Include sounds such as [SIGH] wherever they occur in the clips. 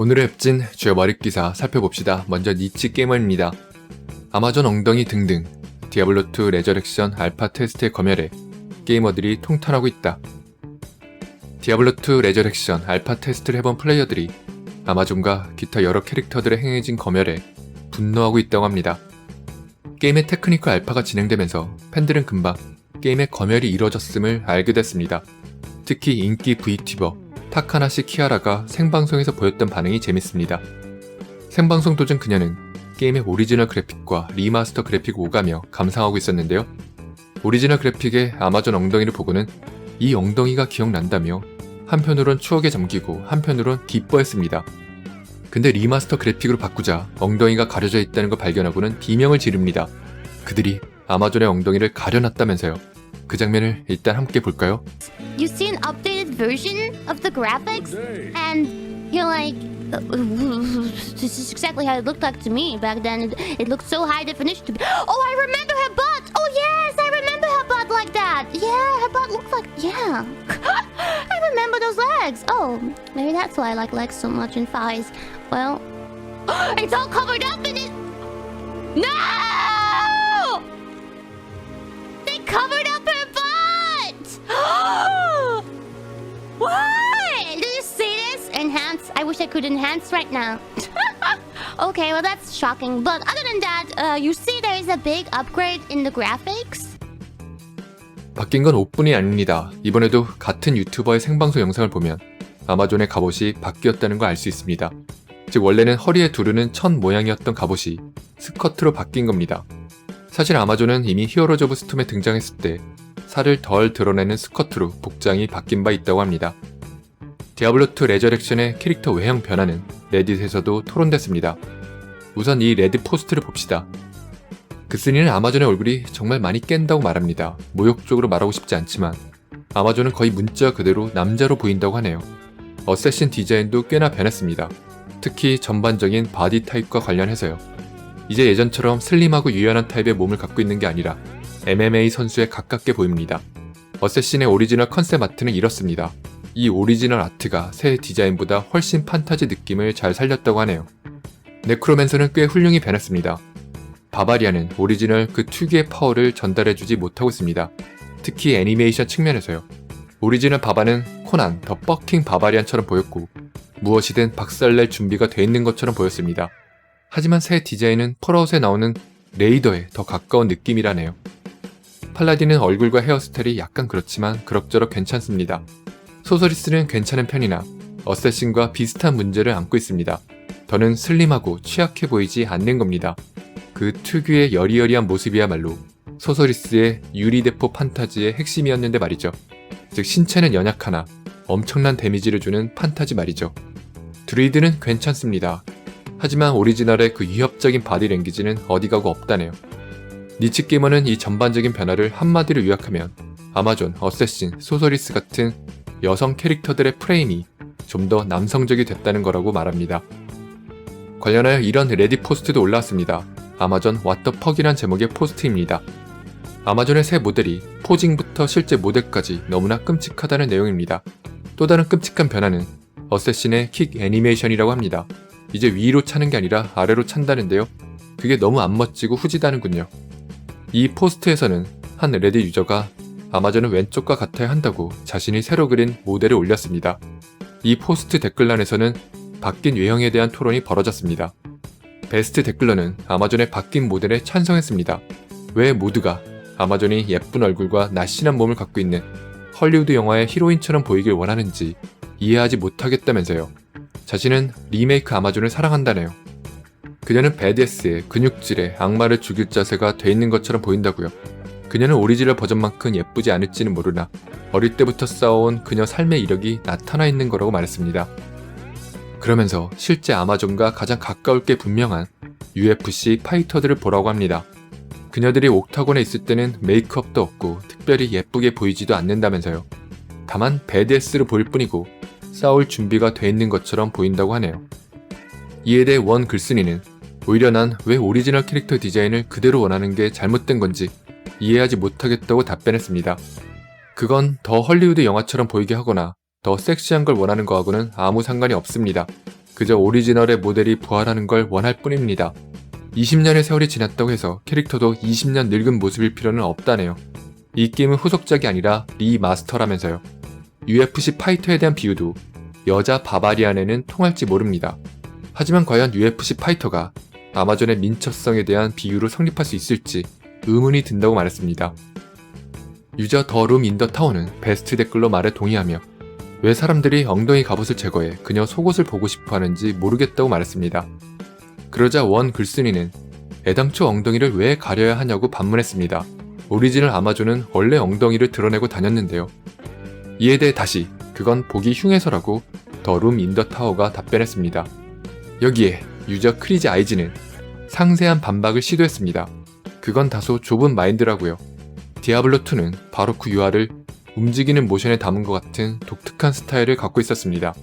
오늘의 웹진 주요 머릿 기사 살펴봅시다. 먼저 니치 게이머입니다. 아마존 엉덩이 등등 디아블로2 레저렉션 알파 테스트의 검열에 게이머들이 통탄하고 있다. 디아블로2 레저렉션 알파 테스트를 해본 플레이어들이 아마존과 기타 여러 캐릭터들의 행해진 검열에 분노하고 있다고 합니다. 게임의 테크니컬 알파가 진행되면서 팬들은 금방 게임의 검열이 이루어졌음을 알게 됐습니다. 특히 인기 VTu버 타카나 시 키아라가 생방송에서 보였던 반응이 재밌습니다. 생방송 도중 그녀는 게임의 오리지널 그래픽과 리마스터 그래픽을 오가며 감상하고 있었는데요. 오리지널 그래픽의 아마존 엉덩이를 보고는 이 엉덩이가 기억난다며 한편으론 추억에 잠기고 한편으론 기뻐했습니다. 근데 리마스터 그래픽으로 바꾸자 엉덩이가 가려져 있다는 걸 발견하고는 비명을 지릅니다. 그들이 아마존의 엉덩이를 가려놨다면서요. 그 장면을 일단 함께 볼까요? you see an updated version of the graphics and you're like "Uh, [LAUGHS] this is exactly how it looked like to me back then. It, it looked so high definition to me. Oh i remember her butt! Oh yes i remember her butt like that! Yeah her butt looked like yeah. [LAUGHS] I remember those legs! Oh maybe that's why i like legs so much and thighs. Well [GASPS] it's all covered up in it! No What? Did you see this? Enhance? I wish I could enhance right now. okay, well that's shocking. But other than that, uh, you see there is a big upgrade in the graphics. 바뀐 건 옷뿐이 아닙니다. 이번에도 같은 유튜버의 생방송 영상을 보면 아마존의 갑옷이 바뀌었다는 걸 알 수 있습니다. 즉 원래는 허리에 두르는 천 모양이었던 갑옷이 스커트로 바뀐 겁니다. 사실 아마존은 이미 히어로즈 오브 스톰에 등장했을 때 살을 덜 드러내는 스커트로 복장이 바뀐 바 있다고 합니다. 디아블로2 레저렉션의 캐릭터 외형 변화는 레딧에서도 토론됐습니다. 우선 이 레드 포스트를 봅시다. 그스니는 아마존의 얼굴이 정말 많이 깬다고 말합니다. 모욕적으로 말하고 싶지 않지만 아마존은 거의 문자 그대로 남자로 보인다고 하네요. 어쌔신 디자인도 꽤나 변했습니다. 특히 전반적인 바디 타입과 관련해서요. 이제 예전처럼 슬림하고 유연한 타입의 몸을 갖고 있는 게 아니라 MMA 선수에 가깝게 보입니다. 어쌔신의 오리지널 컨셉 아트는 이렇습니다. 이 오리지널 아트가 새 디자인보다 훨씬 판타지 느낌을 잘 살렸다고 하네요. 네크로맨서는 꽤 훌륭히 변했습니다. 바바리아는 오리지널 그 특유의 파워를 전달해주지 못하고 있습니다. 특히 애니메이션 측면에서요. 오리지널 바바는 코난 더 버킹 바바리안처럼 보였고 무엇이든 박살낼 준비가 돼 있는 것처럼 보였습니다. 하지만 새 디자인은 펄아웃에 나오는 레이더에 더 가까운 느낌이라네요. 팔라딘은 얼굴과 헤어스타일이 약간 그렇지만 그럭저럭 괜찮습니다. 소서리스는 괜찮은 편이나 어쌔신과 비슷한 문제를 안고 있습니다. 더는 슬림하고 취약해 보이지 않는 겁니다. 그 특유의 여리여리한 모습이야말로 소서리스의 유리대포 판타지의 핵심이었는데 말이죠. 즉 신체는 연약하나 엄청난 데미지를 주는 판타지 말이죠. 드루이드는 괜찮습니다. 하지만 오리지널의 그 위협적인 바디 랭귀지는 어디 가고 없다네요. 니치 게이머는 이 전반적인 변화를 한마디로 요약하면 아마존, 어쌔신, 소서리스 같은 여성 캐릭터들의 프레임이 좀 더 남성적이 됐다는 거라고 말합니다. 관련하여 이런 레디 포스트도 올라왔습니다. 아마존 왓더 퍽이란 제목의 포스트입니다. 아마존의 새 모델이 포징부터 실제 모델까지 너무나 끔찍하다는 내용입니다. 또 다른 끔찍한 변화는 어쌔신의 킥 애니메이션이라고 합니다. 이제 위로 차는 게 아니라 아래로 찬다는데요. 그게 너무 안 멋지고 후지다는군요. 이 포스트에서는 한 레딧 유저가 아마존은 왼쪽과 같아야 한다고 자신이 새로 그린 모델을 올렸습니다. 이 포스트 댓글란에서는 바뀐 외형에 대한 토론이 벌어졌습니다. 베스트 댓글러는 아마존의 바뀐 모델에 찬성했습니다. 왜 모두가 아마존이 예쁜 얼굴과 날씬한 몸을 갖고 있는 헐리우드 영화의 히로인처럼 보이길 원하는지 이해하지 못하겠다면서요. 자신은 리메이크 아마존을 사랑한다네요. 그녀는 베데스의 근육질에 악마를 죽일 자세가 돼 있는 것처럼 보인다고요. 그녀는 오리지널 버전만큼 예쁘지 않을지는 모르나 어릴 때부터 쌓아온 그녀 삶의 이력이 나타나 있는 거라고 말했습니다. 그러면서 실제 아마존과 가장 가까울 게 분명한 UFC 파이터들을 보라고 합니다. 그녀들이 옥타곤에 있을 때는 메이크업도 없고 특별히 예쁘게 보이지도 않는다면서요. 다만 베데스로 보일 뿐이고 싸울 준비가 돼 있는 것처럼 보인다고 하네요. 이에 대해 원 글쓴이는 오히려 난 왜 오리지널 캐릭터 디자인을 그대로 원하는 게 잘못된 건지 이해하지 못하겠다고 답변했습니다. 그건 더 헐리우드 영화처럼 보이게 하거나 더 섹시한 걸 원하는 거하고는 아무 상관이 없습니다. 그저 오리지널의 모델이 부활하는 걸 원할 뿐입니다. 20년의 세월이 지났다고 해서 캐릭터도 20년 늙은 모습일 필요는 없다네요. 이 게임은 후속작이 아니라 리마스터라면서요. UFC 파이터에 대한 비유도 여자 바바리안에는 통할지 모릅니다. 하지만 과연 UFC 파이터가 아마존의 민첩성에 대한 비유로 성립할 수 있을지 의문이 든다고 말했습니다. 유저 더룸 인더 타워는 베스트 댓글로 말에 동의하며 왜 사람들이 엉덩이 갑옷을 제거해 그녀 속옷을 보고 싶어 하는지 모르겠다고 말했습니다. 그러자 원 글쓴이는 애당초 엉덩이를 왜 가려야 하냐고 반문했습니다. 오리지널 아마존은 원래 엉덩이를 드러내고 다녔는데요. 이에 대해 다시 그건 보기 흉해서라고 더룸 인더 타워가 답변했습니다. 여기에 유저 크리지 아이즈는 상세한 반박을 시도했습니다. 그건 다소 좁은 마인드라고요. 디아블로2는 바로크 유아를 움직이는 모션에 담은 것 같은 독특한 스타일을 갖고 있었습니다.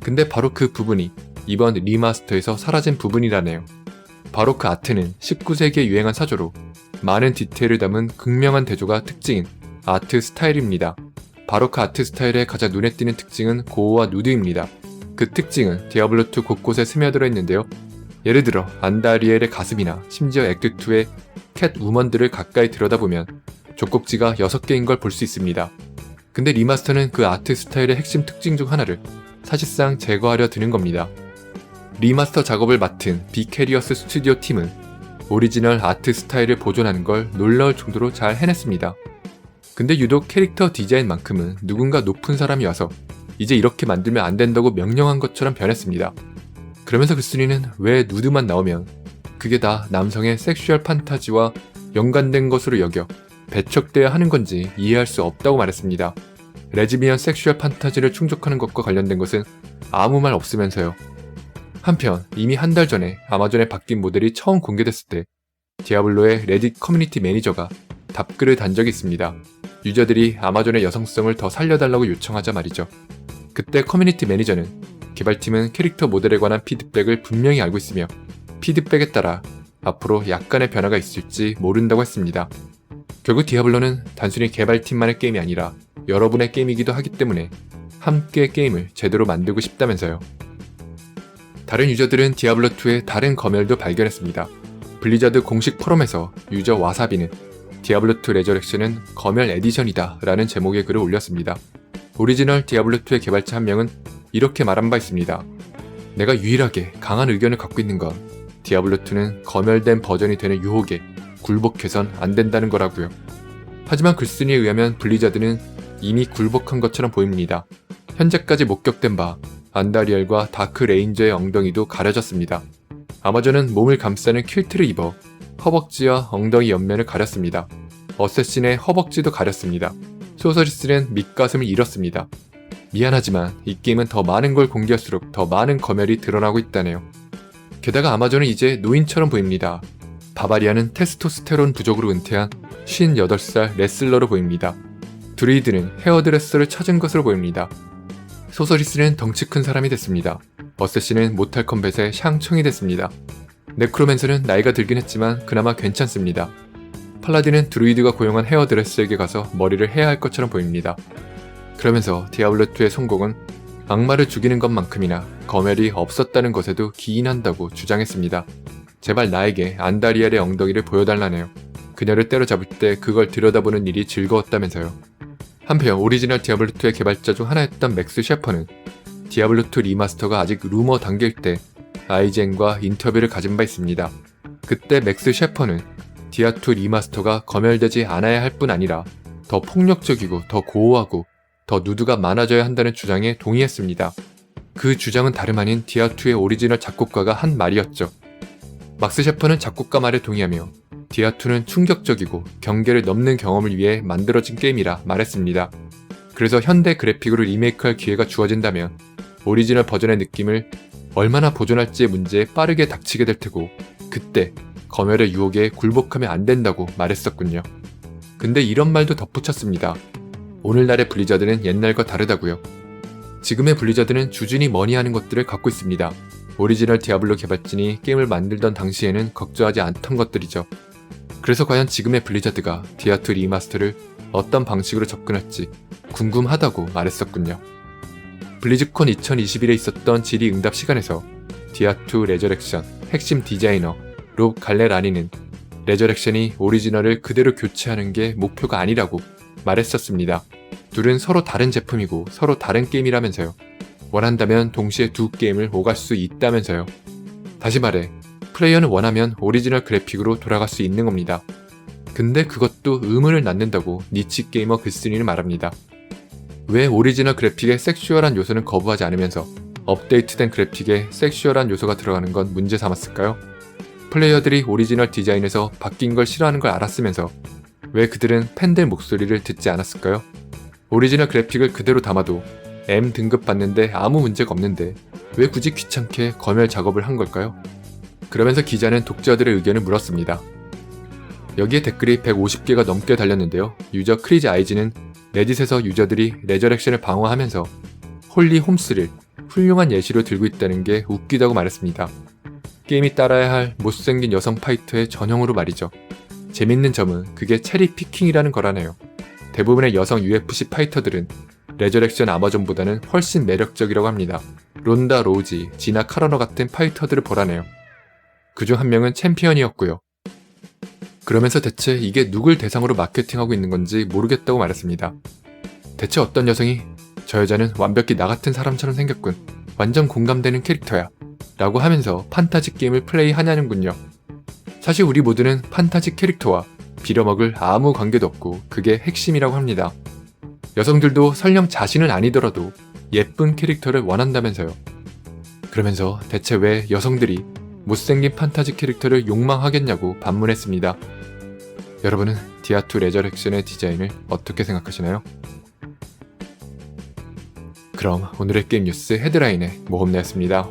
근데 바로 그 부분이 이번 리마스터에서 사라진 부분이라네요. 바로 그 아트는 19세기에 유행한 사조로 많은 디테일을 담은 극명한 대조가 특징인 아트 스타일입니다. 바로크 아트 스타일의 가장 눈에 띄는 특징은 고어와 누드입니다. 그 특징은 디아블로2 곳곳에 스며들어 있는데요. 예를 들어 안다리엘의 가슴이나 심지어 액트2의 캣 우먼들을 가까이 들여다보면 족꼭지가 6개인 걸 볼 수 있습니다. 근데 리마스터는 그 아트 스타일의 핵심 특징 중 하나를 사실상 제거하려 드는 겁니다. 리마스터 작업을 맡은 비캐리어스 스튜디오 팀은 오리지널 아트 스타일을 보존하는 걸 놀라울 정도로 잘 해냈습니다. 근데 유독 캐릭터 디자인만큼은 누군가 높은 사람이 와서 이제 이렇게 만들면 안 된다고 명령한 것처럼 변했습니다. 그러면서 글쓴이는 왜 누드만 나오면 그게 다 남성의 섹슈얼 판타지와 연관된 것으로 여겨 배척돼야 하는 건지 이해할 수 없다고 말했습니다. 레즈비언 섹슈얼 판타지를 충족하는 것과 관련된 것은 아무 말 없으면서요. 한편 이미 한 달 전에 아마존에 바뀐 모델이 처음 공개됐을 때 디아블로의 레딧 커뮤니티 매니저가 답글을 단 적이 있습니다. 유저들이 아마존의 여성성을 더 살려달라고 요청하자 말이죠. 그때 커뮤니티 매니저는 개발팀은 캐릭터 모델에 관한 피드백을 분명히 알고 있으며 피드백에 따라 앞으로 약간의 변화가 있을지 모른다고 했습니다. 결국 디아블로는 단순히 개발팀만의 게임이 아니라 여러분의 게임이기도 하기 때문에 함께 게임을 제대로 만들고 싶다면서요. 다른 유저들은 디아블로2의 다른 검열도 발견했습니다. 블리자드 공식 포럼에서 유저 와사비는 디아블로2 레저렉션은 검열 에디션이다 라는 제목의 글을 올렸습니다. 오리지널 디아블로2의 개발자 한 명은 이렇게 말한 바 있습니다. 내가 유일하게 강한 의견을 갖고 있는 건 디아블로2는 검열된 버전이 되는 유혹에 굴복해선 안 된다는 거라고요. 하지만 글쓴이에 의하면 블리자드는 이미 굴복한 것처럼 보입니다. 현재까지 목격된 바 안다리엘과 다크 레인저의 엉덩이도 가려졌습니다. 아마존은 몸을 감싸는 퀼트를 입어 허벅지와 엉덩이 옆면을 가렸습니다. 어쌔신의 허벅지도 가렸습니다. 소서리스는 밑가슴을 잃었습니다. 미안하지만 이 게임은 더 많은 걸 공개할수록 더 많은 검열이 드러나고 있다네요. 게다가 아마존은 이제 노인처럼 보입니다. 바바리아는 테스토스테론 부족으로 은퇴한 58살 레슬러로 보입니다. 드루이드는 헤어드레서를 찾은 것으로 보입니다. 소서리스는 덩치 큰 사람이 됐습니다. 어쌔신은 모탈 컴뱃의 샹청이 됐습니다. 네크로맨서는 나이가 들긴 했지만 그나마 괜찮습니다. 팔라딘은 드루이드가 고용한 헤어드레서에게 가서 머리를 해야 할 것처럼 보입니다. 그러면서 디아블로2의 성공은 악마를 죽이는 것만큼이나 검열이 없었다는 것에도 기인한다고 주장했습니다. 제발 나에게 안다리엘의 엉덩이를 보여달라네요. 그녀를 때려잡을 때 그걸 들여다보는 일이 즐거웠다면서요. 한편 오리지널 디아블로2의 개발자 중 하나였던 맥스 셰퍼는 디아블로2 리마스터가 아직 루머 단계일 때 아이젠과 인터뷰를 가진 바 있습니다. 그때 맥스 셰퍼는 디아2 리마스터가 검열되지 않아야 할 뿐 아니라 더 폭력적이고 더 고어하고 더 누드가 많아져야 한다는 주장에 동의했습니다. 그 주장은 다름 아닌 디아2의 오리지널 작곡가가 한 말이었죠. 막스 셰퍼는 작곡가 말에 동의하며 디아2는 충격적이고 경계를 넘는 경험을 위해 만들어진 게임이라 말했습니다. 그래서 현대 그래픽으로 리메이크할 기회가 주어진다면 오리지널 버전의 느낌을 얼마나 보존할지의 문제에 빠르게 닥치게 될 테고 그때 검열의 유혹에 굴복하면 안 된다고 말했었군요. 근데 이런 말도 덧붙였습니다. 오늘날의 블리자드는 옛날과 다르다고요. 지금의 블리자드는 주준이 머니 하는 것들을 갖고 있습니다. 오리지널 디아블로 개발진이 게임을 만들던 당시에는 걱정하지 않던 것들이죠. 그래서 과연 지금의 블리자드가 디아2 리마스터를 어떤 방식으로 접근할지 궁금하다고 말했었군요. 블리즈콘 2021에 있었던 질의응답 시간에서 디아2 레저렉션 핵심 디자이너 롭 갈레라니는 레저렉션이 오리지널을 그대로 교체하는 게 목표가 아니라고 말했었습니다. 둘은 서로 다른 제품이고 서로 다른 게임이라면서요. 원한다면 동시에 두 게임을 오갈 수 있다면서요. 다시 말해, 플레이어는 원하면 오리지널 그래픽으로 돌아갈 수 있는 겁니다. 근데 그것도 의문을 낳는다고 니치 게이머 글쓴이는 말합니다. 왜 오리지널 그래픽에 섹슈얼한 요소는 거부하지 않으면서 업데이트된 그래픽에 섹슈얼한 요소가 들어가는 건 문제 삼았을까요? 플레이어들이 오리지널 디자인에서 바뀐 걸 싫어하는 걸 알았으면서 왜 그들은 팬들 목소리를 듣지 않았을까요? 오리지널 그래픽을 그대로 담아도 M 등급 받는데 아무 문제가 없는데 왜 굳이 귀찮게 검열 작업을 한 걸까요? 그러면서 기자는 독자들의 의견을 물었습니다. 여기에 댓글이 150개가 넘게 달렸는데요. 유저 크리즈 아이즈는 레딧에서 유저들이 레저렉션을 방어하면서 홀리 홈스를 훌륭한 예시로 들고 있다는 게 웃기다고 말했습니다. 게임이 따라야 할 못생긴 여성 파이터의 전형으로 말이죠. 재밌는 점은 그게 체리 피킹이라는 거라네요. 대부분의 여성 UFC 파이터들은 레저렉션 아마존보다는 훨씬 매력적이라고 합니다. 론다 로우지, 지나 카라너 같은 파이터들을 보라네요. 그중 한 명은 챔피언이었고요. 그러면서 대체 이게 누굴 대상으로 마케팅하고 있는 건지 모르겠다고 말했습니다. 대체 어떤 여성이 저 여자는 완벽히 나 같은 사람처럼 생겼군. 완전 공감되는 캐릭터야. 라고 하면서 판타지 게임을 플레이하냐는군요. 사실 우리 모두는 판타지 캐릭터와 빌어먹을 아무 관계도 없고 그게 핵심이라고 합니다. 여성들도 설령 자신은 아니더라도 예쁜 캐릭터를 원한다면서요. 그러면서 대체 왜 여성들이 못생긴 판타지 캐릭터를 욕망하겠냐고 반문했습니다. 여러분은 디아2 레저렉션의 디자인을 어떻게 생각하시나요? 그럼 오늘의 게임 뉴스 헤드라인의 모험내였습니다.